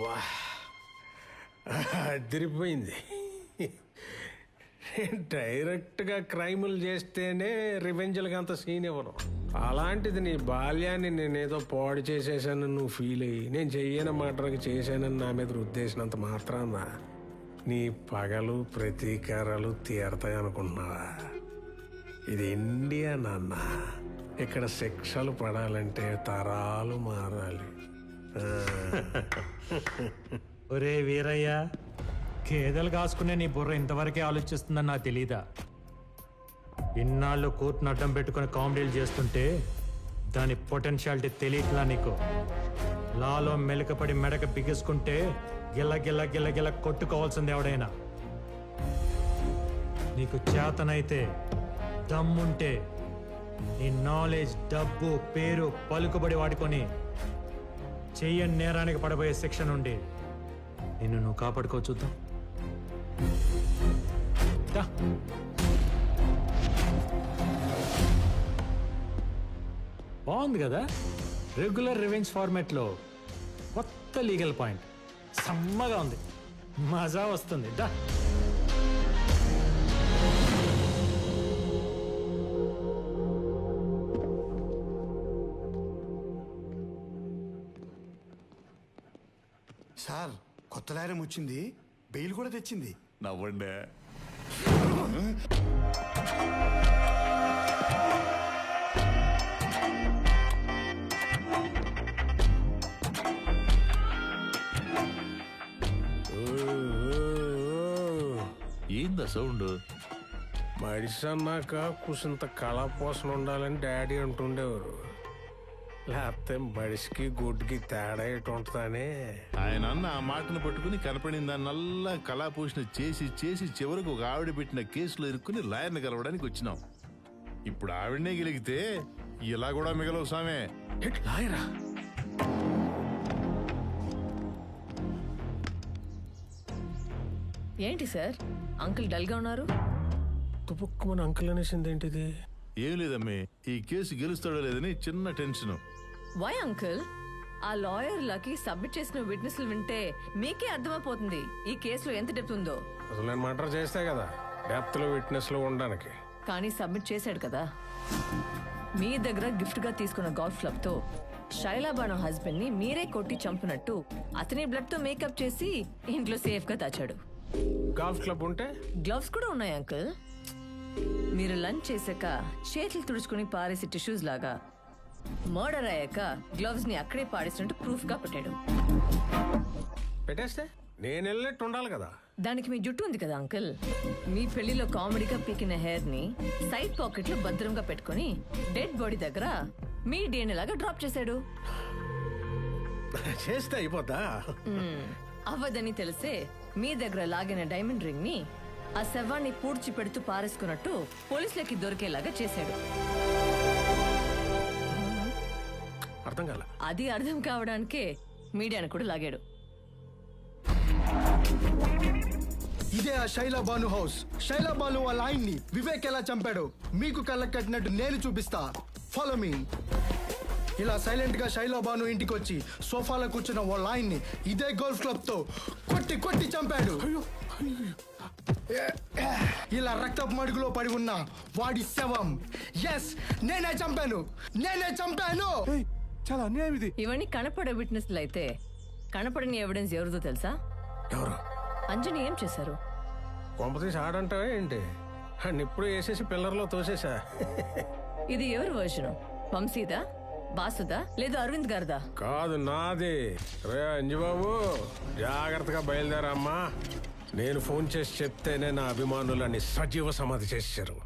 అబ్బా అదిరిపోయింది. డైరెక్ట్గా క్రైములు చేస్తేనే రివెంజ్లకి అంత సీన్ ఇవ్వను. అలాంటిది నీ బాల్యాన్ని నేనేదో పాడు చేసేసాను నువ్వు ఫీల్ అయ్యి నేను చెయ్యని మాటలకి చేశానని నా మీద ఉద్దేశినంత మాత్రాన నీ పగలు ప్రతీకారాలు తీరతాయి అనుకుంటున్నావా? ఇది ఇండియా నాన్న. ఇక్కడ శిక్షలు పడాలంటే తరాలు మారాలి. ఒరే వీరయ్య గేదెలు కాసుకునే నీ బుర్ర ఇంతవరకే ఆలోచిస్తుందని నాకు తెలీదా? ఇన్నాళ్ళు కోర్టును అడ్డం పెట్టుకుని కామెడీలు చేస్తుంటే దాని పొటెన్షియాలిటీ తెలియట్లా నీకు? లాలో మెలకపడి మెడక బిగించుకుంటే గిల్ల గిల్ల గిల్ల గిల్ల కొట్టుకోవాల్సింది ఎవడైనా? నీకు చేతనైతే దమ్ముంటే నీ నాలెడ్జ్ డబ్బు పేరు పలుకుబడి వాడుకొని చెయ్యని నేరానికి పడబోయే శిక్ష నుండి నిన్ను నువ్వు కాపాడుకో చూద్దాం. దా. బాగుంది కదా? రెగ్యులర్ రివెంజ్ ఫార్మాట్లో కొత్త లీగల్ పాయింట్ సమ్మగా ఉంది. మజా వస్తుంది. దా. సార్ కొత్త లాయరం వచ్చింది. బెయిల్ కూడా తెచ్చింది. నవ్వండి. ఓ, ఓ, ఓ. ఏందా సౌండ్? మడిసి అన్నాక కుసింత కళాపోసన ఉండాలని డాడీ అంటుండేవారు. లేకపోతే మడిసికి గుడ్డుకి తేడా ఎటు ఉంటుందని. ఆయన అన్న ఆ మాటను పట్టుకుని కనపడిన దాన్నల్లా కళాపోషణ చేసి చేసి చివరకు ఒక ఆవిడ పెట్టిన కేసులో ఇరుక్కుని లాయర్ని కలవడానికి వచ్చినాం. ఇప్పుడు ఆవిడనే గెలిగితే ఇలా కూడా మిగలవు సామే. లాయరా. ఏంటి సార్? అంకుల్ డల్గా ఉన్నారు? తుపుక్కుమని అంకుల్ అనేసింది ఏంటిది ఏం లేదమ్మే ఈ కేసు గెలుస్తాడో లేదని చిన్న టెన్షన్. వై అంకుల్ ఆ లాయర్ లకి సబ్మిట్ చేసిన విట్నెస్లు వింటే మీకే అర్థమైపోతుంది. ఈ కేసులో ఎంత డెప్త్ ఉందో. అసలు నేను మర్డర్ చేస్తే కదా డెప్త్లో విట్నెస్లో ఉండడానికి. కానీ సబ్మిట్ చేశాడు కదా. మీ దగ్గర గిఫ్ట్గా తీసుకున్న గోల్ఫ్ క్లబ్తో శైలాబాను హస్బెండ్ని మీరే కొట్టి చంపినట్టు అతని బ్లడ్తో మేకప్ చేసి ఇంట్లో సేఫ్గా దాచాడు. గాల్ఫ్ క్లబ్ ఉంటే? గ్లవ్స్ కూడా ఉన్నాయి అంకుల్. మీరు లంచ్ చేశాక చేతులు తుడుచుకుని పారేసి టిష్యూస్ లాగా మర్డర్ అయ్యాక గ్లవ్స్ని అక్కడే పాడేసినట్టు ప్రూఫ్గా పెట్టాడు. పెట్టేస్తే? నేను వెళ్ళినట్టు ఉండాలి కదా. దానికి మీ జుట్టు ఉంది కదా అంకుల్. మీ పెళ్ళిలో కామెడీగా పీకిన హెయిర్ని సైడ్ పాకెట్లో భద్రంగా పెట్టుకుని డెడ్ బాడీ దగ్గర మీ డిఎన్ఏ లాగా డ్రాప్ చేశాడు. చేస్తే అయిపోతా. అవ్వదని తెలిసే మీ దగ్గర లాగిన డైమండ్ రింగ్ని ఆ శవాన్ని పూడ్చి పెడుతూ పారేసుకున్నట్టు పోలీసులకి దొరికేలాగా చేశాడు. అర్థం కాల. అది అర్థం కావడానికే మీడియాను కూడా లాగాడు. ఇదే ఆ శైలా బాను హౌస్. శైలా బాను వాళ్ళ ఆయన్ని వివేక్ ఎలా చంపాడు మీకు కళ్ళకు కట్టినట్టు నేను చూపిస్తా. ఫాలో మీ ఇలా సైలెంట్గా శైలా బాను ఇంటికి వచ్చి సోఫాలో కూర్చున్న వాళ్ళ ఆయన్ని ఇదే గోల్ఫ్ క్లబ్తో కొట్టి కొట్టి చంపాడు. ఇలా రక్తపు మడుగులో పడి ఉన్న వాడి శవం. ఎస్ నేనే చంపాను. నేనే చంపాను. చాలా అన్యాయం ఇది ఇవన్నీ కనపడే విట్నెస్లు అయితే కనపడని ఎవిడెన్స్ ఎవరిదో తెలుసా? ఎవరు? అంజని ఏం చేశారు? కొంపతీసి ఆడంటావా ఏంటి? ఇప్పుడు వేసేసి పిల్లర్లో తోసేసా. ఇది ఎవరి వర్షను వంశీదా? బాసుదా? లేదు అరవింద్ గారిదా? కాదు నాది. రే అంజుబాబు జాగ్రత్తగా బయలుదేరమ్మా. నేను ఫోన్ చేసి చెప్తేనే నా అభిమానులని సజీవ సమాధి చేశారు.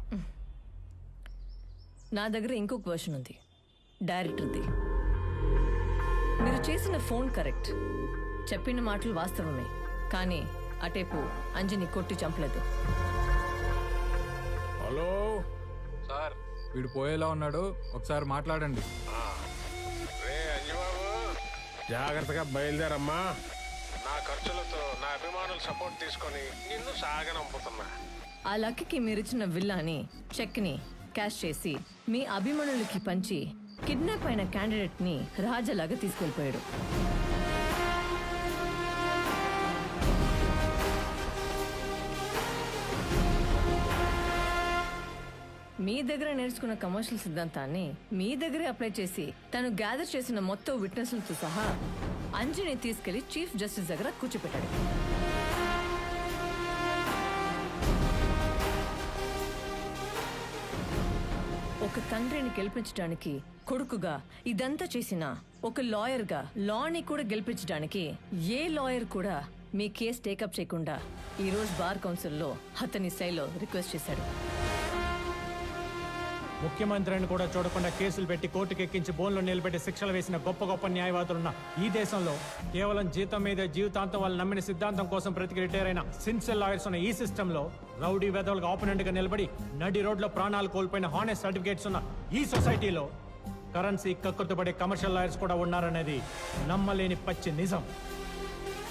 నా దగ్గర ఇంకొక వర్షన్ ఉంది. డైరెక్టర్ది. మీరు చేసిన ఫోన్ కరెక్ట్. చెప్పిన మాటలు వాస్తవమే. కానీ అటేపు అంజని కొట్టి చంపలేదు. హలో? సార్. వీడు పోయేలా ఉన్నాడు? ఒకసారి మాట్లాడండి. జాగ్రత్తగా బయలుదేరమ్మా. నా ఖర్చులతో నా అభిమానులు సపోర్ట్ తీసుకొని నిన్ను సాగనంపుతున్నా. ఆ లక్కీకి మీరిచ్చిన విల్లాని చెక్ని క్యాష్ చేసి మీ అభిమానులకి పంచి కిడ్నాప్ అయిన క్యాండిడేట్ని రాజలాగా తీసుకెళ్ళిపోయాడు మీ దగ్గర నేర్చుకున్న కమర్షియల్ సిద్ధాంతాన్ని మీ దగ్గరే అప్లై చేసి తను గ్యాదర్ చేసిన మొత్తం విట్నెస్లతో సహా అంజని తీసుకెళ్ళి చీఫ్ జస్టిస్ దగ్గర కూర్చోపెట్టాడు. ఒక తండ్రిని గెలిపించడానికి కొడుకుగా ఇదంతా చేసిన ఒక లాయర్గా లాని కూడా గెలిపించడానికి ఏ లాయర్ కూడా మీ కేసు టేకప్ చేయకుండా ఈ రోజు బార్ కౌన్సిల్లో అతని శైలో రిక్వెస్ట్ చేశాడు. ముఖ్యమంత్రిని కూడా చూడకుండా కేసులు పెట్టి కోర్టుకు ఎక్కించి బోన్లో నిలబెట్టి శిక్షలు వేసిన గొప్ప గొప్ప న్యాయవాదులున్న ఈ దేశంలో కేవలం జీతం మీద జీవితాంతం వాళ్ళు నమ్మిన సిద్ధాంతం కోసం ప్రతికి రిటైర్ అయిన సిన్సియర్ లాయర్స్ ఉన్న ఈ సిస్టంలో రౌడీ వెదవులకు ఆపోనెంట్గా నిలబడి నడి రోడ్లో ప్రాణాలు కోల్పోయిన హానెస్ సర్టిఫికేట్స్ ఉన్న ఈ సొసైటీలో కరెన్సీ కక్కుర్తుపడే కమర్షియల్ లాయర్స్ కూడా ఉన్నారనేది నమ్మలేని పచ్చి నిజం.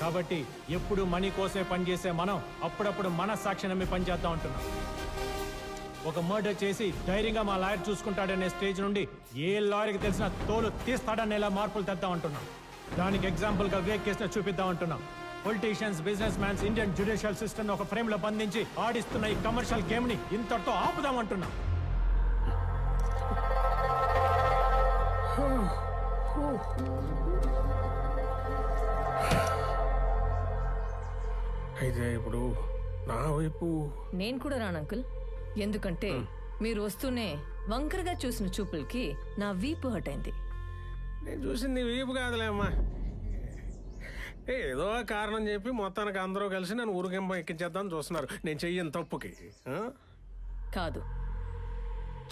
కాబట్టి ఎప్పుడు మనీ కోసమే పనిచేసే మనం అప్పుడప్పుడు మన సాక్షి నమ్మి పనిచేద్దాం అంటున్నాం. ఒక మర్డర్ చేసి ధైర్యంగా మా లాయర్ చూసుకుంటాడనే స్టేజ్ నుండి ఏ లాయర్కి తెలిసిన తోలు తీస్తాడనేలా మార్పులు తెద్దాం అంటున్నాం. దానికి ఎగ్జాంపుల్గా వేక్ వివేక్ కేసులో చూపిద్దాం అంటున్నాం. Politicians business mans Indian judicial system ఒక ఫ్రేమ్లో బంధించి ఆడిస్తున్న ఈ కమర్షియల్ గేమ్ని ఇంతటితో ఆపుదాం అంటున్నాం. అయితే ఇప్పుడు నా వైపు. నేను కూడా రాను అంకుల్. ఎందుకంటే మీరు వస్తూనే వంకరగా చూసిన చూపులకి నా వీపు హట్ అయింది. నేను చూసింది వీపు కాదులే అమ్మా. ఏ, ఏదో కారణం చెప్పి మొత్తానికి అందరూ కలిసి నన్ను ఊరికింప ఎక్కించేద్దాం చూస్తున్నారు. నేను చెయ్యను తప్పుకి. ఆ? కాదు.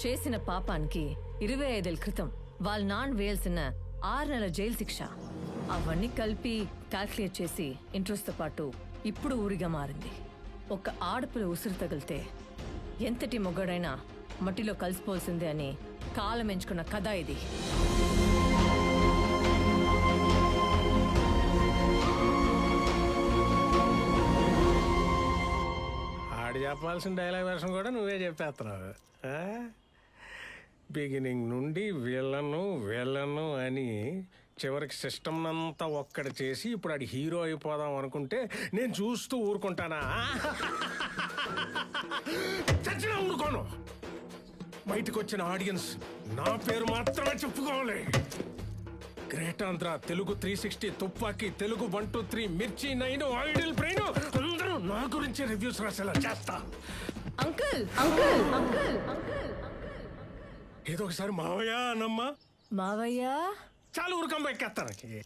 చేసిన పాపానికి ఇరవై ఐదేళ్ళ క్రితం వాళ్ళ నాన్న వేయాల్సిన ఆరు నెలల జైలు శిక్ష. అవన్నీ కలిపి క్యాల్కులేట్ చేసి ఇంట్రెస్ట్తో పాటు ఇప్పుడు ఊరిగా మారింది. ఒక ఆడపిల్ల ఉసురు తగిలితే ఎంతటి మొగ్గడైనా మట్టిలో కలిసిపోవాల్సిందే అని కాలం ఎంచుకున్న కథ ఇది. చెప్పాల్సిన డైలాగ్ వెర్షన్ కూడా నువ్వే చెప్పేస్తున్నావు. బిగినింగ్ నుండి వీళ్ళను వీళ్ళను అని చివరికి సిస్టమ్ అంతా ఒక్కడ చేసి ఇప్పుడు ఆడి హీరో అయిపోదాం అనుకుంటే నేను చూస్తూ ఊరుకుంటానా? చచ్చిన ఊరుకోను. బయటకు వచ్చిన ఆడియన్స్ నా పేరు మాత్రమే చెప్పుకోవాలి. Great Andhra Telugu three sixty Tupaki Telugu one two three Mirchi nine oil brain. అందరూ నా గురించి రివ్యూస్ రాసేలా చేస్తా. అంకుల్ అంకుల్ అంకుల్ ఏదో ఒకసారి మావయ్య అన్నమ్మా. మావయ్య? చాలు ఊరకంబ ఎక్కేస్తాను.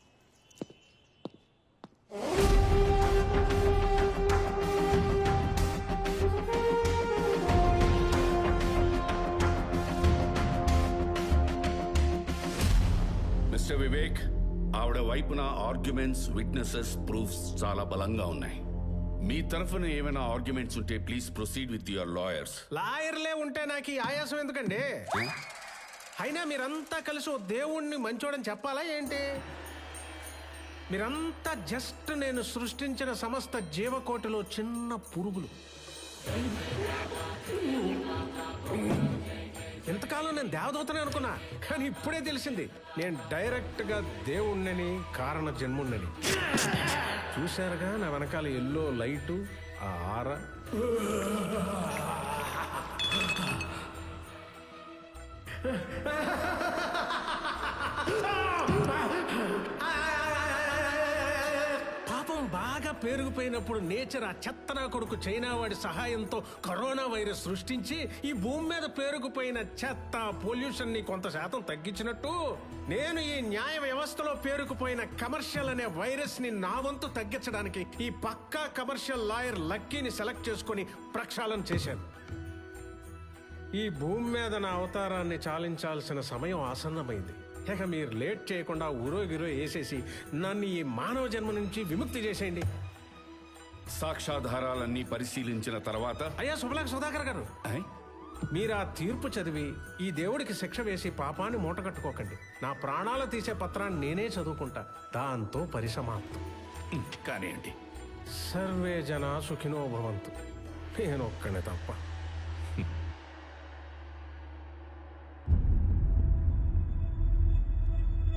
మిస్టర్ వివేక్ ఆవిడ వైపున ఆర్గ్యుమెంట్స్ విట్నెసెస్ ప్రూఫ్స్ చాలా బలంగా ఉన్నాయి. మీ తరఫున ఏమైనా ఆర్గ్యుమెంట్స్ ఉంటే please proceed with your lawyers. లాయర్లే ఉంటే నాకు ఈ ఆయాసం ఎందుకండి? అయినా మీరంతా కలిసి ఓ దేవుణ్ణి మంచోడని చెప్పాలా ఏంటి? మీరంతా జస్ట్ నేను సృష్టించిన సమస్త జీవకోటిలో చిన్న పురుగులు. ఇంతకాలం నేను దేవదూతనే అనుకున్నా కానీ ఇప్పుడే తెలిసింది. నేను డైరెక్ట్గా దేవుణ్ణని కారణ జన్ముణ్ణని. చూశారుగా నా వెనకాల ఎల్లో లైటు ఆ ఆర. బాగా పేరుకుపోయినప్పుడు నేచర్ ఆ చెత్తనా కొడుకు చైనా వాడి సహాయంతో కరోనా వైరస్ సృష్టించి ఈ భూమి మీద పేరుకుపోయిన చెత్త పొల్యూషన్ని కొంత శాతం తగ్గించినట్టు నేను ఈ న్యాయ వ్యవస్థలో పేరుకుపోయిన కమర్షియల్ అనే వైరస్ని నా వంతు తగ్గించడానికి ఈ పక్కా కమర్షియల్ లాయర్ లక్కీని సెలెక్ట్ చేసుకొని ప్రక్షాళన చేశాను. ఈ భూమి మీద నా అవతారాన్ని చాలించాల్సిన సమయం ఆసన్నమైంది. ఇక మీరు లేట్ చేయకుండా ఊరో గిరో వేసేసి నన్ను ఈ మానవ జన్మ నుంచి విముక్తి చేసేయండి. సాక్ష్యాధారాలన్నీ పరిశీలించిన తర్వాత అయ్యా శుభలాక్ సుధాకర్ గారు? మీరు ఆ తీర్పు చదివి ఈ దేవుడికి శిక్ష వేసి పాపాన్ని మూటగట్టుకోకండి నా ప్రాణాలు తీసే పత్రాన్ని నేనే చదువుకుంటా. దాంతో పరిసమాప్తం. కానివ్వండి. సర్వే జన సుఖినో భవంతు. నేను ఒక్కనే తప్ప.